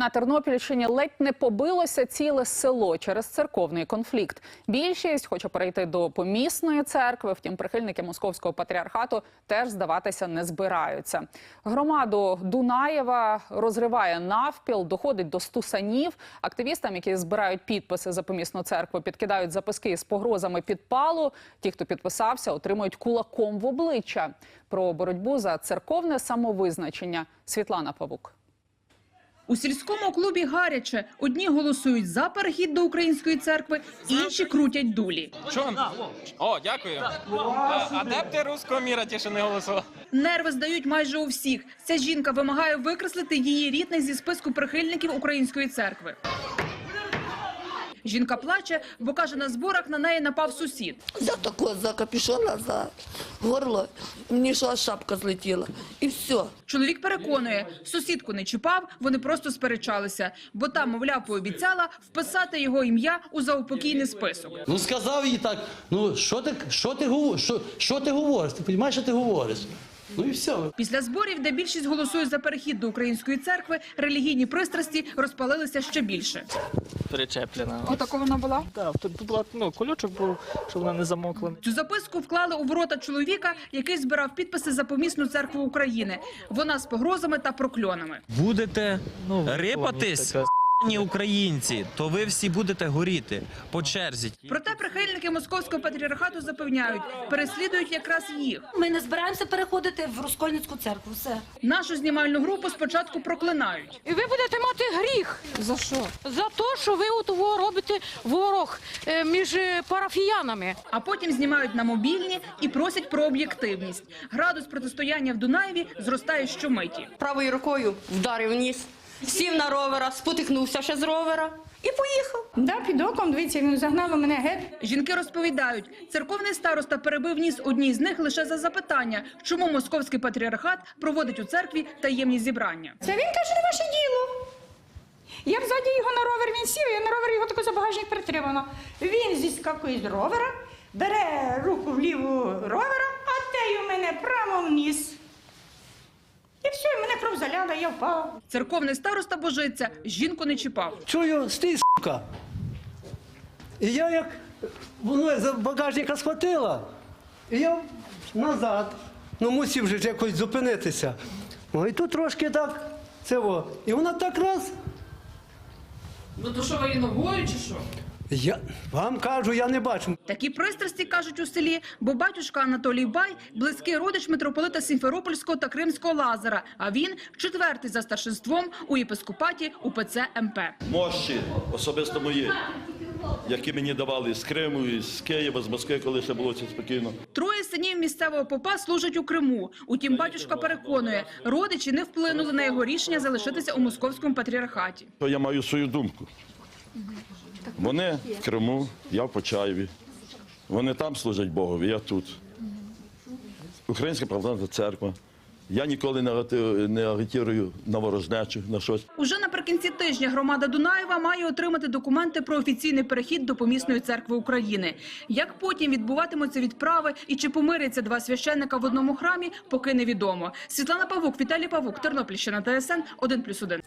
На Тернопільщині ледь не побилося ціле село через церковний конфлікт. Більшість хоче перейти до помісної церкви. Втім, прихильники московського патріархату теж здаватися не збираються. Громаду Дунаєва розриває навпіл, доходить до стусанів. Активістам, які збирають підписи за помісну церкву, підкидають записки з погрозами підпалу. Ті, хто підписався, отримують кулаком в обличчя. Про боротьбу за церковне самовизначення Світлана Павук. У сільському клубі гаряче. Одні голосують за перехід до української церкви, інші крутять дулі. Чон? О, дякую. Адепти руського міра ті, що не голосували. Нерви здають майже у всіх. Ця жінка вимагає викреслити її рідних зі списку прихильників української церкви. Жінка плаче, бо каже, на зборах на неї напав сусід. Взяв такого за капюшона, за горло, мені що шапка злетіла. І все. Чоловік переконує, сусідку не чіпав, вони просто сперечалися, бо там, мовляв, пообіцяла вписати його ім'я у заупокійний список. Ну сказав їй так. Ну що ти, що ти? Що, що ти говориш? Ти розумієш, що ти говориш? Ну і все. Після зборів, де більшість голосує за перехід до української церкви, релігійні пристрасті розпалилися ще більше. Причеплена. Отако вона була. Так, тут була ну, колючок був, щоб вона не замокла. Цю записку вклали у ворота чоловіка, який збирав підписи за помісну церкву України. Вона з погрозами та прокльонами. будете Ну, рипатись. Ні українці, то ви всі будете горіти по черзі. Проте прихильники московського патріархату запевняють, переслідують якраз їх. Ми не збираємося переходити в Розкольницьку церкву. Все. Нашу знімальну групу спочатку проклинають. І ви будете мати гріх. За що? За те, що ви от во робите ворог е, між е, парафіянами. А потім знімають на мобільні і просять про об'єктивність. Градус протистояння в Дунаєві зростає щомиті. правою рукою вдарив ніс, сів на ровера, спотикнувся ще з ровера і поїхав. Да, під оком, дивіться, він загнало мене геть. Жінки розповідають, церковний староста перебив ніс одній з них лише за запитання, чому московський патріархат проводить у церкві таємні зібрання. Це він каже, не ваше діло. Я взаді його на ровер, він сів, я на ровер його тако за багажник притримала. Він зіскакує з ровера, бере руку в ліву ровера, а те й у мене прямо в ніс. І все, і мене кров заляла, я впала. Церковний староста божиться, жінку не чіпав. Чую, стій, сука. І я як воно за багажника схватила, і я назад. Ну мусив вже ж якось зупинитися. О, і тут трошки так, це во. І вона так раз. Ну то що ви ногою чи що? Я вам кажу, я не бачу. Такі пристрасті кажуть у селі, бо батюшка Анатолій Бай близький родич митрополита Сімферопольського та Кримського Лазара. А він четвертий за старшинством у єпископаті УПЦ МП. мощі, особисто мої, які мені давали з Криму, і з Києва, з Москви, коли ще було це спокійно. Троє синів місцевого попа служать у Криму. Утім, батюшка переконує, родичі не вплинули на його рішення залишитися у московському патріархаті. То я маю свою думку. Вони в Криму, я в Почаєві. Вони там служать Богові, я тут. Українська православна церква. Я ніколи не агітірую на ворожнечу, на щось. Уже наприкінці тижня громада Дунаєва має отримати документи про офіційний перехід до помісної церкви України. Як потім відбуватимуться відправи і чи помиряться два священника в одному храмі, поки невідомо. Світлана Павук, Віталій Павук, Тернопільщина, ТСН 1+,1.